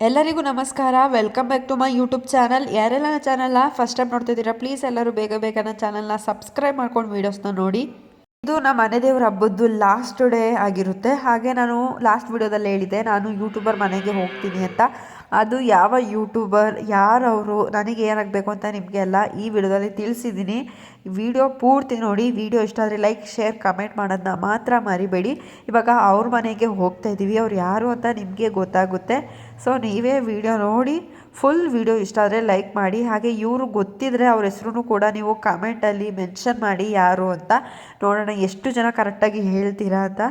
ಎಲ್ಲರಿಗೂ ನಮಸ್ಕಾರ. Welcome back to my YouTube channel ಯಾರೆಲ್ಲ ನನ್ನ ಚಾನಲ್ನ ಫಸ್ಟ್ ಟೈಮ್ ನೋಡ್ತಿದ್ದೀರಾ ಪ್ಲೀಸ್ ಎಲ್ಲರೂ ಬೇಗ ಬೇಗ ನನ್ನ ಚಾನಲ್ನ ಸಬ್ಸ್ಕ್ರೈಬ್ ಮಾಡ್ಕೊಂಡು ವೀಡಿಯೋಸ್ನ ನೋಡಿ. ಇದು ನಮ್ಮ ಮನೆ ದೇವ್ರ ಹಬ್ಬದ್ದು ಲಾಸ್ಟ್ ಡೇ ಆಗಿರುತ್ತೆ. ಹಾಗೆ ನಾನು ಲಾಸ್ಟ್ ವಿಡಿಯೋದಲ್ಲಿ ಹೇಳಿದ್ದೆ. ನಾನು ಯೂಟ್ಯೂಬರ್ ಮನೆಗೆ ಹೋಗ್ತೀನಿ ಅಂತ. ಅದು ಯಾವ ಯೂಟ್ಯೂಬರ್, ಯಾರವರು, ನನಗೆ ಏನಾಗಬೇಕು ಅಂತ ನಿಮಗೆಲ್ಲ ಈ ವಿಡಿಯೋದಲ್ಲಿ ತಿಳಿಸಿದ್ದೀನಿ. ವಿಡಿಯೋ ಪೂರ್ತಿ ನೋಡಿ, ವಿಡಿಯೋ ಇಷ್ಟ ಆದರೆ ಲೈಕ್, ಶೇರ್, ಕಮೆಂಟ್ ಮಾಡೋದನ್ನ ಮಾತ್ರ ಮರಿಬೇಡಿ. ಇವಾಗ ಅವ್ರ ಮನೆಗೆ ಹೋಗ್ತಾ ಇದ್ದೀವಿ ಅವ್ರು ಯಾರು ಅಂತ ನಿಮಗೆ ಗೊತ್ತಾಗುತ್ತೆ. ಸೊ ನೀವೇ ವಿಡಿಯೋ ನೋಡಿ ಫುಲ್ ವಿಡಿಯೋ ಇಷ್ಟ ಆದರೆ ಲೈಕ್ ಮಾಡಿ, ಹಾಗೆ ಇವರು ಗೊತ್ತಿದ್ದರೆ ಅವ್ರ ಹೆಸ್ರೂ ಕೂಡ ನೀವು ಕಮೆಂಟಲ್ಲಿ ಮೆನ್ಷನ್ ಮಾಡಿ ಯಾರು ಅಂತ ನೋಡೋಣ, ಎಷ್ಟು ಜನ ಕರೆಕ್ಟಾಗಿ ಹೇಳ್ತೀರಾ ಅಂತ.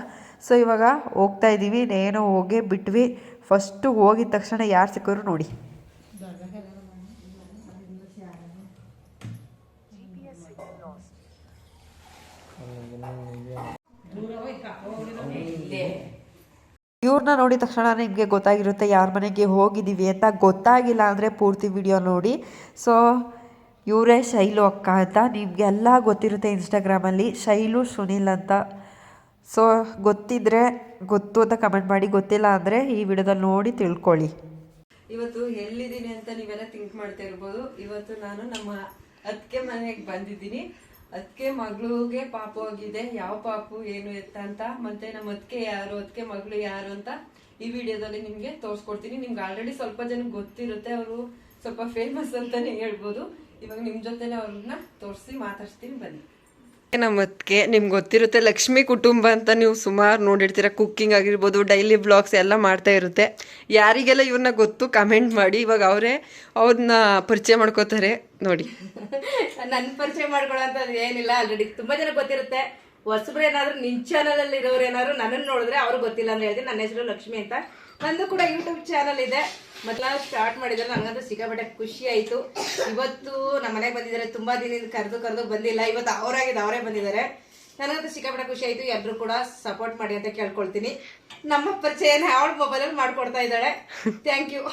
ಸೊ ಇವಾಗ ಹೋಗ್ತಾ ಇದ್ದೀವಿ ನೇನೋ ಹೋಗೇ ಬಿಟ್ವಿ. ಫಸ್ಟು ಹೋಗಿದ ತಕ್ಷಣ ಯಾರು ಸಿಕ್ಕರು ನೋಡಿ. ಇವ್ರನ್ನ ನೋಡಿದ ತಕ್ಷಣ ನಿಮಗೆ ಗೊತ್ತಾಗಿರುತ್ತೆ ಯಾರ ಮನೆಗೆ ಹೋಗಿದ್ದೀವಿ ಅಂತ. ಗೊತ್ತಾಗಿಲ್ಲ ಅಂದರೆ ಪೂರ್ತಿ ವಿಡಿಯೋ ನೋಡಿ. ಸೊ ಇವರೇ ಶೈಲು ಅಕ್ಕ ಅಂತ. ನಿಮಗೆಲ್ಲ ಗೊತ್ತಿರುತ್ತೆ ಇನ್ಸ್ಟಾಗ್ರಾಮಲ್ಲಿ ಶೈಲು, ಸುನಿಲ್ ಅಂತ. ಸೊ ಗೊತ್ತಿದ್ರೆ ಗೊತ್ತು ಅಂತ ಕಮೆಂಟ್ ಮಾಡಿ, ಗೊತ್ತಿಲ್ಲ ಅಂದ್ರೆ ಈ ವಿಡಿಯೋದಲ್ಲಿ ನೋಡಿ ತಿಳ್ಕೊಳ್ಳಿ. ಇವತ್ತು ಎಲ್ಲಿದ್ದೀನಿ ಅಂತ ನೀವೆಲ್ಲ ಥಿಂಕ್ ಮಾಡ್ತಾ ಇರ್ಬೋದು. ಇವತ್ತು ನಾನು ನಮ್ಮ ಅತ್ತಿಗೆ ಮನೆಗೆ ಬಂದಿದ್ದೀನಿ. ಅದಕ್ಕೆ ಮಗಳಿಗೆ ಪಾಪು ಆಗಿದೆ. ಯಾವ ಪಾಪು, ಏನು ಎತ್ತ ಅಂತ, ಮತ್ತೆ ನಮ್ಮ ಅದಕ್ಕೆ ಯಾರು ಅದಕ್ಕೆ ಮಗಳು ಯಾರು ಅಂತ ಈ ವಿಡಿಯೋದಲ್ಲಿ ನಿಮಗೆ ತೋರಿಸ್ಕೊಡ್ತೀನಿ. ನಿಮ್ಗೆ ಆಲ್ರೆಡಿ ಸ್ವಲ್ಪ ಜನಕ್ಕೆ ಗೊತ್ತಿರುತ್ತೆ, ಅವರು ಸ್ವಲ್ಪ ಫೇಮಸ್ ಅಂತಾನೆ ಹೇಳ್ಬೋದು. ಇವಾಗ ನಿಮ್ಮ ಜೊತೆನೆ ಅವ್ರನ್ನ ತೋರಿಸಿ ಮಾತಾಡ್ಸ್ತೀನಿ, ಬನ್ನಿ. ನಮ್ಮ ಅತ್ತಿಗೆ ನಿಮ್ಗೆ ಗೊತ್ತಿರುತ್ತೆ ಲಕ್ಷ್ಮಿ ಕುಟುಂಬ ಅಂತ ನೀವು ಸುಮಾರು ನೋಡಿರ್ತೀರ. ಕುಕ್ಕಿಂಗ್ ಆಗಿರ್ಬೋದು ಡೈಲಿ ಬ್ಲಾಗ್ಸ್ ಎಲ್ಲ ಮಾಡ್ತಾ ಇರುತ್ತೆ. ಯಾರಿಗೆಲ್ಲ ಇವ್ರನ್ನ ಗೊತ್ತು ಕಮೆಂಟ್ ಮಾಡಿ. ಇವಾಗ ಅವರೇ ಅವ್ರನ್ನ ಪರಿಚಯ ಮಾಡ್ಕೋತಾರೆ. ನೋಡಿ. ನನ್ನ ಪರಿಚಯ ಮಾಡ್ಕೊಳ್ಳೋಂಥದ್ದು ಏನಿಲ್ಲ. ಆಲ್ರೆಡಿ ತುಂಬಾ ಜನ ಗೊತ್ತಿರುತ್ತೆ. ಹೊಸಬ್ರು ಏನಾದ್ರು ನಿನ್ ಚಾನಲ್ ಅಲ್ಲಿ ಇರೋರು ಏನಾದ್ರು ನನ್ನನ್ನು ನೋಡಿದ್ರೆ ಅವ್ರಿಗೆ ಗೊತ್ತಿಲ್ಲ ಅಂತ ಹೇಳ್ತೀನಿ. ನನ್ನ ಹೆಸರು ಲಕ್ಷ್ಮಿ ಅಂತ. ನಂದು ಕೂಡ ಯೂಟ್ಯೂಬ್ ಚಾನಲ್ ಇದೆ. ಮೊದಲ ಸ್ಟಾರ್ಟ್ ಮಾಡಿದ್ರೆ ನನಗಂತೂ ಸಿಕ್ಕಾಪಟ್ಟೆ ಖುಷಿ ಆಯ್ತು. ಇವತ್ತು ನಮ್ಮ ಮನೆಗೆ ಬಂದಿದ್ದಾರೆ ತುಂಬಾ ದಿನದಿಂದ ಕರೆದು ಕರೆದು ಬಂದಿಲ್ಲ. ಇವತ್ತು ಅವರಾಗಿದ್ದು ಅವರೇ ಬಂದಿದ್ದಾರೆ. ನನಗಂತೂ ಸಿಕ್ಕಾಪಟ್ಟೆ ಖುಷಿ ಆಯ್ತು. ಎಲ್ಲರೂ ಕೂಡ ಸಪೋರ್ಟ್ ಮಾಡಿ ಅಂತ ಕೇಳ್ಕೊಳ್ತೀನಿ. ನಮ್ಮ ಪರಿಚಯನ ಅವಳ ಮೊಬೈಲಲ್ಲಿ ಮಾಡ್ಕೊಡ್ತಾ ಇದ್ದಾಳೆ. ಥ್ಯಾಂಕ್ ಯು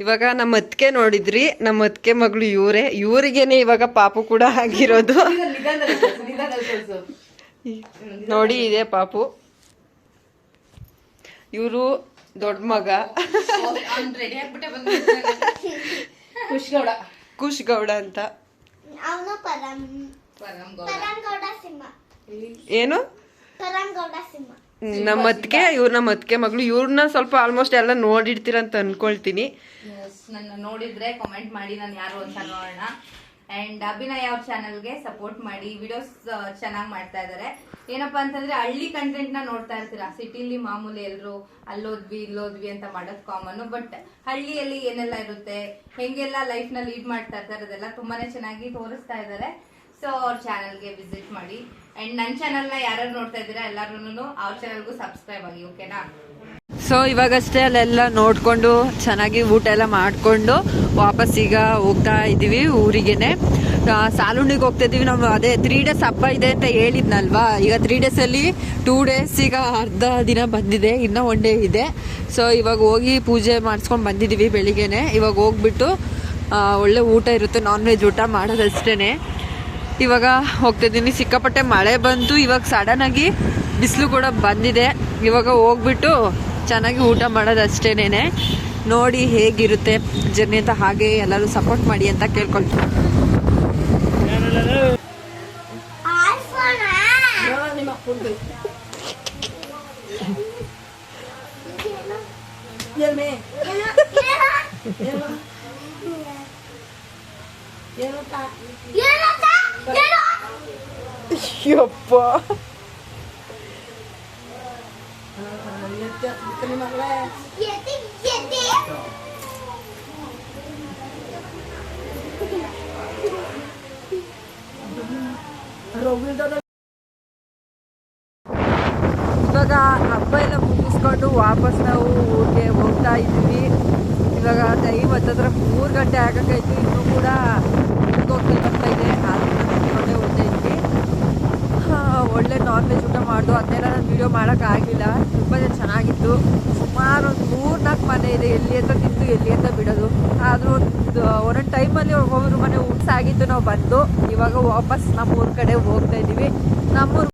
ಇವಾಗ ನಮ್ಮ ಅತ್ತಿಗೆ ನೋಡಿದ್ರಿ. ನಮ್ಮ ಅತ್ತಿಗೆ ಮಗಳು ಇವರೇ. ಇವರಿಗೇನೆ ಇವಾಗ ಪಾಪು ಕೂಡ ಆಗಿರೋದು. ನೋಡಿ ಇದೆ ಪಾಪು. ಇವರು ದೊಡ್ಡ ಮಗ. ಖುಷ್ ಗೌಡ ಕುಶ್ ಗೌಡ ಅಂತ. ಏನು? ನಮ್ಮ ಅತ್ತಿಗೆ ಇವ್ರ ನಮ್ಮ ಅತ್ತಿಗೆ ಮಗಳು ಇವ್ರನ್ನ ಸ್ವಲ್ಪ ಆಲ್ಮೋಸ್ಟ್ ಎಲ್ಲ ನೋಡಿರ್ತೀರ ಅಂತ ಅನ್ಕೊಳ್ತೀನಿ. ನನ್ನ ನೋಡಿದ್ರೆ ಕಮೆಂಟ್ ಮಾಡಿ ನಾನು ಯಾರು ಅಂತ ನೋಡೋಣ. ಅಂಡ್ ಅಭಿನಯ ಅವ್ರ ಚಾನಲ್ಗೆ ಸಪೋರ್ಟ್ ಮಾಡಿ ವಿಡಿಯೋಸ್ ಚೆನ್ನಾಗಿ ಮಾಡ್ತಾ ಇದ್ದಾರೆ ಏನಪ್ಪಾ ಅಂತಂದ್ರೆ ಹಳ್ಳಿ ಕಂಟೆಂಟ್ನ ನೋಡ್ತಾ ಇರ್ತೀರಾ? ಸಿಟಿಲಿ ಮಾಮೂಲಿ ಎಲ್ರು ಅಲ್ಲೋದ್ವಿ, ಇಲ್ಲೋದ್ವಿ ಅಂತ ಮಾಡೋದು ಕಾಮನ್ ಬಟ್ ಹಳ್ಳಿಯಲ್ಲಿ ಏನೆಲ್ಲ ಇರುತ್ತೆ, ಹೆಂಗೆಲ್ಲ ಲೈಫ್ನ ಲೀಡ್ ಮಾಡ್ತಾ ಇರ್ತಾರೆ, ಅದೆಲ್ಲ ತುಂಬಾನೇ ಚೆನ್ನಾಗಿ ತೋರಿಸ್ತಾ ಇದ್ದಾರೆ ಸೊ ಅವ್ರ ಚಾನಲ್ಗೆ ವಿಸಿಟ್ ಮಾಡಿ. ಅಂಡ್ ನನ್ನ ಚಾನಲ್ನ ಯಾರು ನೋಡ್ತಾ ಇದ್ದೀರಾ ಎಲ್ಲರೂ ಅವ್ರ ಚಾನಲ್ಗೂ ಸಬ್ಸ್ಕ್ರೈಬ್ ಆಗಿ ಓಕೆನಾ ಸೊ ಇವಾಗಷ್ಟೇ ಅಲ್ಲೆಲ್ಲ ನೋಡ್ಕೊಂಡು ಚೆನ್ನಾಗಿ ಊಟ ಎಲ್ಲ ಮಾಡಿಕೊಂಡು ವಾಪಸ್ ಈಗ ಹೋಗ್ತಾ ಇದ್ದೀವಿ ಊರಿಗೆನೆ. ಸಾಲುಂಡಿಗೆ ಹೋಗ್ತಾ ಇದೀವಿ ನಾವು ಅದೇ ತ್ರೀ ಡೇಸ್ ಹಬ್ಬ ಇದೆ ಅಂತ ಹೇಳಿದ್ನಲ್ವಾ? ಈಗ ತ್ರೀ ಡೇಸಲ್ಲಿ ಟೂ ಡೇಸ್ ಈಗ ಅರ್ಧ ದಿನ ಬಂದಿದೆ. ಇನ್ನೂ ಒನ್ ಡೇ ಇದೆ. ಸೊ ಇವಾಗ ಹೋಗಿ ಪೂಜೆ ಮಾಡಿಸ್ಕೊಂಡು ಬಂದಿದ್ದೀವಿ ಬೆಳಿಗ್ಗೆನೆ. ಇವಾಗ ಹೋಗ್ಬಿಟ್ಟು ಒಳ್ಳೆ ಊಟ ಇರುತ್ತೆ. ನಾನ್ ವೆಜ್ ಊಟ ಮಾಡೋದಷ್ಟೇ ಇವಾಗ ಹೋಗ್ತಾ ಇದ್ದೀನಿ. ಸಿಕ್ಕಾಪಟ್ಟೆ ಮಳೆ ಬಂತು. ಇವಾಗ ಸಡನ್ ಆಗಿ ಬಿಸಿಲು ಕೂಡ ಬಂದಿದೆ. ಇವಾಗ ಹೋಗ್ಬಿಟ್ಟು ಚೆನ್ನಾಗಿ ಊಟ ಮಾಡೋದು ಅಷ್ಟೇನೆ ನೋಡಿ ಹೇಗಿರುತ್ತೆ ಜರ್ನಿ ಅಂತ ಹಾಗೆ ಎಲ್ಲರೂ ಸಪೋರ್ಟ್ ಮಾಡಿ ಅಂತ ಕೇಳ್ಕೊಳ್ತೀನಿ ಐಫೋನ್ ರಘುವಿಲ್ದವ್ರು ಇವಾಗ ಮುಗಿಸ್ಕೊಂಡು ವಾಪಸ್ ನಾವು ಊರಿಗೆ ಹೋಗ್ತಾ ಇದ್ದೀವಿ. ಇವಾಗ ಟೈಮ್ ಹತ್ತತ್ರ ಮೂರು ಗಂಟೆ ಆಗಕ್ಕೈತಿ. ಇನ್ನೂ ಕೂಡ ಊರಿಗೆ ಹೋಗ್ತಾ ಬರ್ತಾ ಇದೆ ಆದ್ರೆ ಹೋಗ್ತಾ ಇದ್ವಿ ಹಾ, ಒಳ್ಳೆ ನಾನ್ ವೆಜ್ ಊಟ ಮಾಡ್ದು ಅದನ್ನೆಲ್ಲ ನಾನು ವೀಡಿಯೋ ಮಾಡೋಕ್ಕಾಗಲಿಲ್ಲ. ತುಂಬ ಚೆನ್ನಾಗಿತ್ತು ಸುಮಾರು ಒಂದು ಮೂರು ನಾಲ್ಕು ಮನೆ ಇದೆ. ಎಲ್ಲಿ ಅಂತ ತಿಂದು, ಎಲ್ಲಿ ಅಂತ ಬಿಡೋದು. ಆದರೂ ಒಂದು, ಒಂದೊಂದು ಟೈಮಲ್ಲಿ ಒಬ್ಬೊಬ್ರು ಮನೆ ಊಟ ಆಗಿತ್ತು ನಾವು ಬಂದು, ಇವಾಗ ವಾಪಸ್ ನಮ್ಮೂರ ಕಡೆ ಹೋಗ್ತಾ ಇದ್ದೀವಿ. ನಮ್ಮೂರು